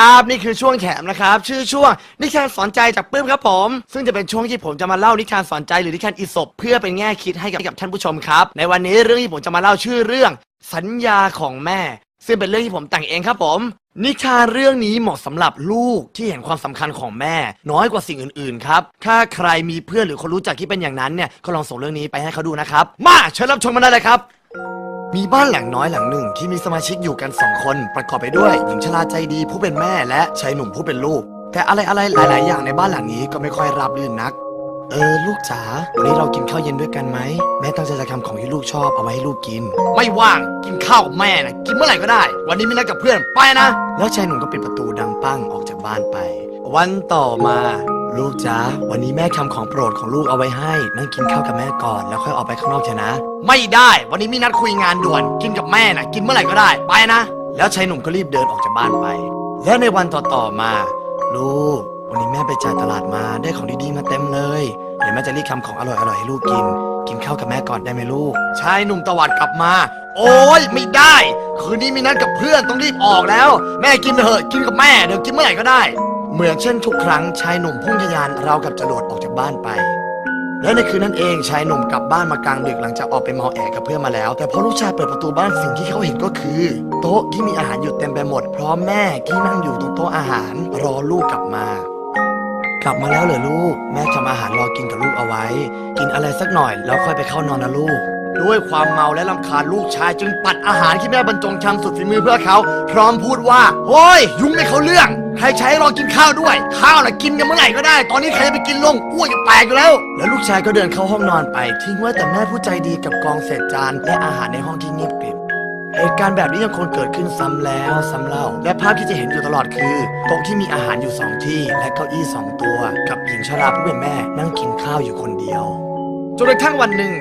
ครับนี่คือช่วงแถมนะครับ ชื่อช่วงนิทานสอนใจจากปื้มครับผม ซึ่งจะเป็นช่วงที่ผมจะมาเล่านิทานสอนใจหรือนิทานอิศบเพื่อเป็นแง่คิดให้กับกับท่านผู้ชมครับ ในวันนี้เรื่องที่ผมจะมาเล่าชื่อเรื่อง สัญญาของแม่ ซึ่งเป็นเรื่องที่ผมแต่งเองครับผม นิทานเรื่องนี้เหมาะสำหรับลูกที่เห็นความสำคัญของแม่ น้อยกว่าสิ่งอื่นๆครับถ้าใครมีเพื่อนหรือคนรู้จักที่เป็นอย่างนั้นเนี่ยก็ลองส่งเรื่องนี้ไปให้เขาดูนะครับมาเชิญรับชมมันได้เลยครับ มีบ้านหลังน้อยหลังหนึ่งที่มีสมาชิกอยู่กันสองคนประกอบไปด้วยหญิงชราใจดีผู้เป็นแม่และชายหนุ่มผู้เป็นลูก แต่อะไรอะไรหลาย ๆ อย่างในบ้านหลังนี้ก็ไม่ค่อยราบรื่นนัก เออ ลูกจ๋าวันนี้เรากินข้าวเย็นด้วยกันไหมแม่ตั้งใจจะทำของที่ลูกชอบเอาไว้ให้ลูกกิน ไม่ว่างกินข้าวกับแม่นะกินเมื่อไหร่ก็ได้ วันนี้มีนัดกับเพื่อนไปนะ แล้วชายหนุ่มก็ปิดประตูดังปั้งออกจากบ้านไป วันต่อมา ลูกจ๋าวันนี้แม่ทำของโปรดของลูกเอาไว้ให้ นั่งกินข้าวกับแม่ก่อนแล้วค่อยออกไปข้างนอกเถอะนะ ไม่ได้วันนี้มีนัดคุยงานด่วน กินกับแม่นะกินเมื่อไหร่ก็ได้ไปนะ แล้วชายหนุ่มก็รีบเดินออกจากบ้านไป และในวันต่อๆมา ลูก วันนี้แม่ไปจ่ายตลาดมาได้ของดีๆมาเต็มเลยเดี๋ยวแม่จะรีบทำของอร่อยๆให้ลูกกิน กินข้าวกับแม่ก่อนได้ไหมลูกชายหนุ่มตวาดกลับมา โอ้ยไม่ได้ คืนนี้มีนัดกับเพื่อนต้องรีบออกแล้ว แม่กินเถอะกินกับแม่เดี๋ยวกินเมื่อไหร่ก็ได้ เหมือนเช่นทุกครั้งชายหนุ่มพุ่งทะยานเราวกับจรวดออกจากบ้านไป และในคืนนั้นเองชายหนุ่มกลับบ้านมากลางดึกหลังจากออกไปเมาแอกับเพื่อนมาแล้ว แต่พอลูกชายเปิดประตูบ้านสิ่งที่เขาเห็นก็คือ โต๊ะที่มีอาหารอยู่เต็มไปหมด พร้อมแม่ที่นั่งอยู่ตรงโต๊ะอาหาร รอลูกกลับมา กลับมาแล้วเหรอลูก แม่ทำอาหารรอกินกับลูกเอาไว้ กินอะไรสักหน่อยแล้วค่อยไปเข้านอนนะลูกด้วยความเมาและลำคาญลูกชายจึงปัดอาหารที่แม่บรรจงทำสุดฝีมือเพื่อเขา พร้อมพูดว่าโอ้ย ยุ่งไม่เขาเรื่อง ใครใช้รอกินข้าวด้วย ข้าวน่ะกินกันเมื่อไหร่ก็ได้ ตอนนี้ใครจะไปกินลงอ้วนจะแตกอยู่แล้ว แล้วลูกชายก็เดินเข้าห้องนอนไป ทิ้งไว้แต่แม่ผู้ใจดีกับกองเศษจานและอาหารในห้องที่เงียบกริบเหตุการณ์แบบนี้ยังคงเกิดขึ้นซ้ำแล้วซ้ำเล่า และภาพที่จะเห็นอยู่ตลอดคือโต๊ะที่มีอาหารอยู่สองที่ และเก้าอี้สองตัว กับหญิงชราผู้เป็นแม่ นั่งกินข้าวอยู่คนเดียวจนกระทั่งวันหนึ่ง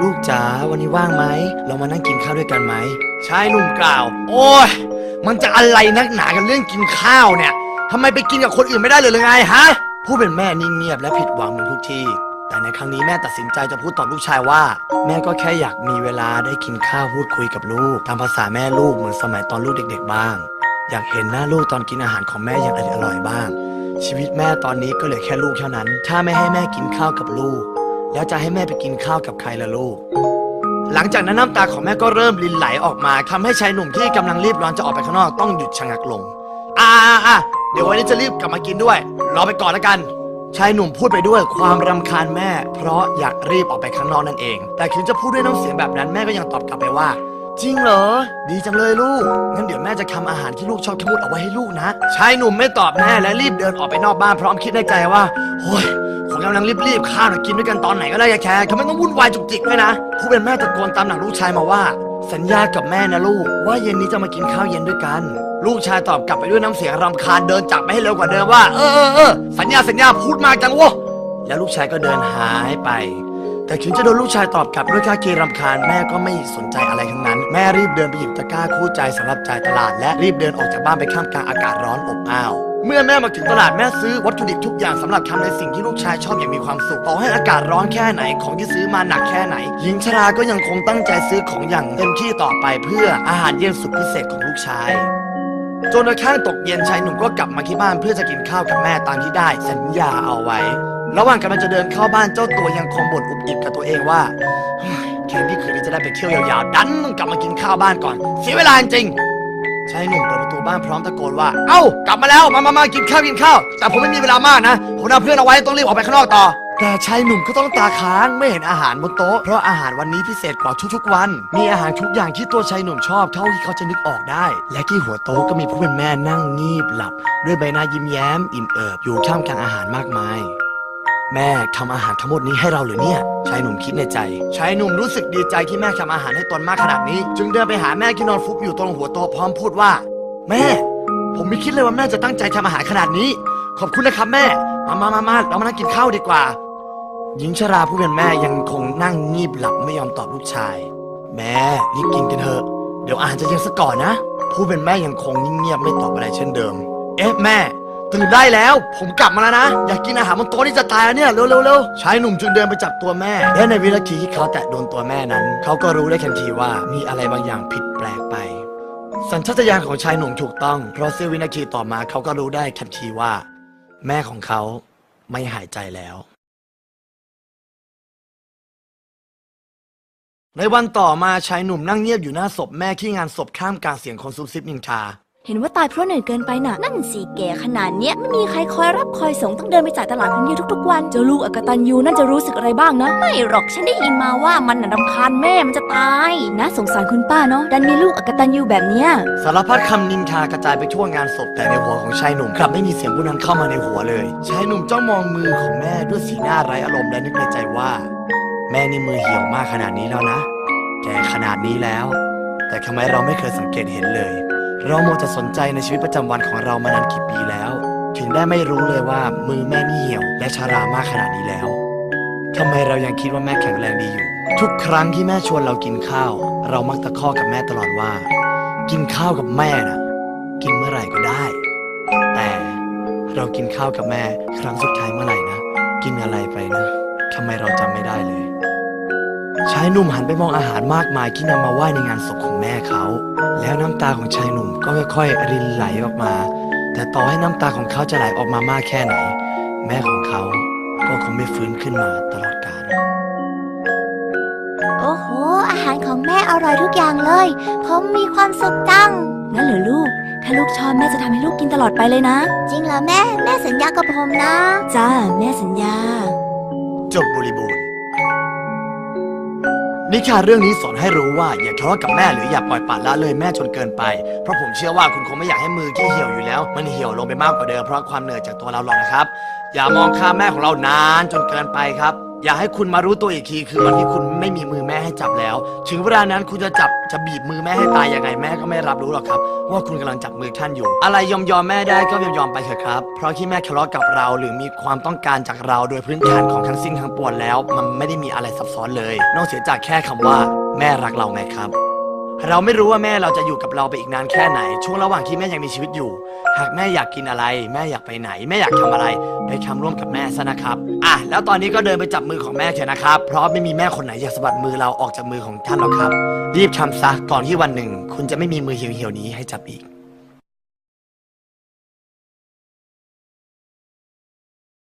ลูกจ๋าวันนี้ว่างไหม เรามานั่งกินข้าวด้วยกันไหมชายหนุ่มกล่าว โอ้ย มันจะอะไรนักหนากันเรื่องกินข้าวเนี่ยทำไมไปกินกับคนอื่นไม่ได้เลยหรือไงฮะ ผู้เป็นแม่นิ่งเงียบและผิดหวังเหมือนทุกที แต่ในครั้งนี้แม่ตัดสินใจจะพูดตอบลูกชายว่า แม่ก็แค่อยากมีเวลาได้กินข้าวพูดคุยกับลูก ตามภาษาแม่ลูกเหมือนสมัยตอนลูกเด็ก ๆ บ้าง อยากเห็นหน้าลูกตอนกินอาหารของแม่อย่างอร่อยๆบ้าง ชีวิตแม่ตอนนี้ก็เหลือแค่ลูกเท่านั้น ถ้าไม่ให้แม่กินข้าวกับลูก แล้วจะให้แม่ไปกินข้าวกับใครล่ะลูก หลังจากนั้นน้ำตาของแม่ก็เริ่มรินไหลออกมาทำให้ชายหนุ่มที่กำลังรีบร้อนจะออกไปข้างนอกต้องหยุดชะงักลง อ่าอ่าเดี๋ยววันนี้จะรีบกลับมากินด้วย รอไปก่อนแล้วกัน ชายหนุ่มพูดไปด้วยความรำคาญแม่ เพราะอยากรีบออกไปข้างนอกนั่นเอง แต่ถึงจะพูดด้วยน้ำเสียงแบบนั้นแม่ก็ยังตอบกลับไปว่า จริงเหรอ ดีจังเลยลูก งั้นเดี๋ยวแม่จะทำอาหารที่ลูกชอบขมุดเอาไว้ให้ลูกนะชายหนุ่มไม่ตอบแม่และรีบเดินออกไปนอกบ้านพร้อมคิดในใจว่าโอ้ยผมกำลังรีบๆข้าวน่ะกินด้วยกันตอนไหนก็ได้อย่าแคร์เขาไม่ต้องวุ่นวายจุกจิกด้วยนะผู้เป็นแม่ตะโกนตามหลังลูกชายมาว่า สัญญากับแม่นะลูก ว่าเย็นนี้จะมากินข้าวเย็นด้วยกัน ลูกชายตอบกลับไปด้วยน้ำเสียงรำคาญเดินจากไปให้เร็วกว่าเดิมว่าเออเออเออสัญญาสัญญาพูดมากจังวะแล้วลูกชายก็เดินหายไป แต่ถึงจะโดนลูกชายตอบกลับด้วยท่าทีรำคาญแม่ก็ไม่สนใจอะไรทั้งนั้น แม่รีบเดินไปหยิบตะกร้าคู่ใจสำหรับจ่ายตลาด และรีบเดินออกจากบ้านไปข้ามกลางอากาศร้อนอบอ้าว เมื่อแม่มาถึงตลาดแม่ซื้อวัตถุดิบทุกอย่างสำหรับทำในสิ่งที่ลูกชายชอบอย่างมีความสุขต่อให้อากาศร้อนแค่ไหนของที่ซื้อมาหนักแค่ไหน หญิงชราก็ยังคงตั้งใจซื้อของอย่างเต็มที่ต่อไปเพื่ออาหารเย็นสุดพิเศษของลูกชายจนกระทั่งตกเย็นชายหนุ่มก็กลับมาที่บ้านเพื่อจะกินข้าวกับแม่ตามที่ได้สัญญาเอาไว้ ระหว่างกำลังจะเดินเข้าบ้านเจ้าตัวยังคงบ่นอุบอิบกับตัวเองว่าแค่นี้คืนนี้จะได้ไปเที่ยวยาวๆ ดันต้องกลับมากินข้าวบ้านก่อน เสียเวลาจริงชายหนุ่มเปิดประตูบ้านพร้อมตะโกนว่า เอ้า กลับมาแล้ว มามามากินข้าวกินข้าว แต่ผมไม่มีเวลามากนะ ผมเอาเพื่อนเอาไว้ต้องรีบออกไปข้างนอกต่อ แต่ชายหนุ่มก็ต้องตาค้างไม่เห็นอาหารบนโต๊ะ เพราะอาหารวันนี้พิเศษกว่าทุกๆวัน มีอาหารทุกอย่างที่ตัวชายหนุ่มชอบเท่าที่เขาจะนึกออกได้ และที่หัวโต๊ะก็มีผู้เป็นแม่นั่งงีบหลับ ด้วยใบหน้ายิ้มแย้มอิ่มเอิบอยู่ท่ามกลางอาหารมากมาย แม่ทำอาหารทั้งหมดนี้ให้เราหรือเนี่ย ชายหนุ่มคิดในใจ ชายหนุ่มรู้สึกดีใจที่แม่ทำอาหารให้ตนมากขนาดนี้ จึงเดินไปหาแม่ที่นอนฟุบอยู่ตรงหัวโตพร้อมพูดว่า แม่ ผมไม่คิดเลยว่าแม่จะตั้งใจทำอาหารขนาดนี้ ขอบคุณนะครับแม่ มามามามาเรามานั่งกินข้าวดีกว่า หญิงชราผู้เป็นแม่ยังคงนั่งงีบหลับไม่ยอมตอบลูกชาย แม่รีบกินกันเถอะ เดี๋ยวอาหารจะเย็นซะก่อนนะ ผู้เป็นแม่ยังคงนิ่งเงียบไม่ตอบอะไรเช่นเดิม เอ๊ะแม่ ตื่นได้แล้ว ผมกลับมาแล้วนะ อยากกินอาหารบนโต๊ะนี่จะตายแล้วเนี่ยเร็วเร็วเร็วชายหนุ่มจึงเดินไปจับตัวแม่ และในวินาทีที่เขาแตะโดนตัวแม่นั้น เขาก็รู้ได้ทันทีว่ามีอะไรบางอย่างผิดแปลกไป สัญชาตญาณของชายหนุ่มถูกต้อง เพราะเสี้ยววินาทีต่อมาเขาก็รู้ได้ทันทีว่า แม่ของเขาไม่หายใจแล้วในวันต่อมาชายหนุ่มนั่งเงียบอยู่หน้าศพแม่ที่งานศพข้ามกลางเสียงคนซุบซิบนินทา เห็นว่าตายเพราะเหนื่อยเกินไปน่ะ นั่นสิแก่ขนาดเนี้ยไม่มีใครคอยรับคอยส่งต้องเดินไปจ่ายตลาดคนเดียวทุกๆวัน เจ้าลูกอกตันยูนั่นจะรู้สึกอะไรบ้างนะ ไม่หรอกฉันได้ยินมาว่ามันน่ะรำคาญแม่มันจะตายน่าสงสารคุณป้าเนาะดันมีลูกอกตันยูแบบเนี้ยสารพัดคำนินทากระจายไปทั่วงานศพแต่ในหัวของชายหนุ่มกลับไม่มีเสียงผู้นั้นเข้ามาในหัวเลยชายหนุ่มจ้องมองมือของแม่ด้วยสีหน้าไร้อารมณ์และนึกในใจว่า แม่นี่มือเหี่ยวมากขนาดนี้แล้วนะ แก่ขนาดนี้แล้ว แต่ทำไมเราไม่เคยสังเกตเห็นเลย เราโมวจะสนใจในชีวิตประจำวันของเรามานานกี่ปีแล้ว ถึงได้ไม่รู้เลยว่ามือแม่นี่เหี่ยว และชารามากขนาดนี้แล้วทำไมเรายังคิดว่าแม่แข็งแรงดีอยู่ ทุกครั้งที่แม่ชวนเรากินข้าว เรามักตะคอกกับแม่ตลอดว่า กินข้าวกับแม่น่ะกินเมื่อไหร่ก็ได้ แต่เรากินข้าวกับแม่ครั้งสุดท้ายเมื่อไหร่นะ กินอะไรไปนะทำไมเราจำไม่ได้เลย ชายหนุ่มหันไปมองอาหารมากมายที่นำมาไหว้ในงานศพของแม่เขา แล้วน้ำตาของชายหนุ่มก็ค่อยๆรินไหลออกมา แต่ต่อให้น้ำตาของเขาจะไหลออกมามากแค่ไหน แม่ของเขาก็คงไม่ฟื้นขึ้นมาตลอดกาลโอ้โห อาหารของแม่อร่อยทุกอย่างเลย ผมมีความสุขจังงั้นเหรอลูก ถ้าลูกชอบแม่จะทำให้ลูกกินตลอดไปเลยนะ จริงเหรอแม่ แม่สัญญากับผมนะ จ้า แม่สัญญา จบบริบูรณ์ นิทานเรื่องนี้สอนให้รู้ว่าอย่าทะเลาะกับแม่หรืออย่าปล่อยปละละเลยแม่จนเกินไป เพราะผมเชื่อว่าคุณคงไม่อยากให้มือที่เหี่ยวอยู่แล้ว มันเหี่ยวลงไปมากกว่าเดิมเพราะความเหนื่อยจากตัวเราหรอกนะครับ อย่ามองข้ามแม่ของเรานานจนเกินไปครับ อย่าให้คุณมารู้ตัวอีกทีคือวันที่คุณไม่มีมือแม่ให้จับแล้ว ถึงเวลานั้นคุณจะจับจะบีบมือแม่ให้ตายยังไงแม่ก็ไม่รับรู้หรอกครับ ว่าคุณกำลังจับมือท่านอยู่ อะไรยอมยอมแม่ได้ก็ยอมยอมไปเถอะครับ เพราะที่แม่ทะเลาะกับเราหรือมีความต้องการจากเราโดยพื้นฐานของทั้งสิ้นทั้งปวงแล้ว มันไม่ได้มีอะไรซับซ้อนเลย นอกเสียจากแค่คำว่า แม่รักเราไงครับ เราไม่รู้ว่าแม่เราจะอยู่กับเราไปอีกนานแค่ไหน ช่วงระหว่างที่แม่ยังมีชีวิตอยู่ หากแม่อยากกินอะไร แม่อยากไปไหน แม่อยากทำอะไร ไปทำร่วมกับแม่ซะนะครับอะแล้วตอนนี้ก็เดินไปจับมือของแม่เถอะนะครับ เพราะไม่มีแม่คนไหนอยากสะบัดมือเราออกจากมือของท่านหรอกครับ รีบทำซะก่อนที่วันหนึ่ง คุณจะไม่มีมือเหี่ยวๆนี้ให้จับอีก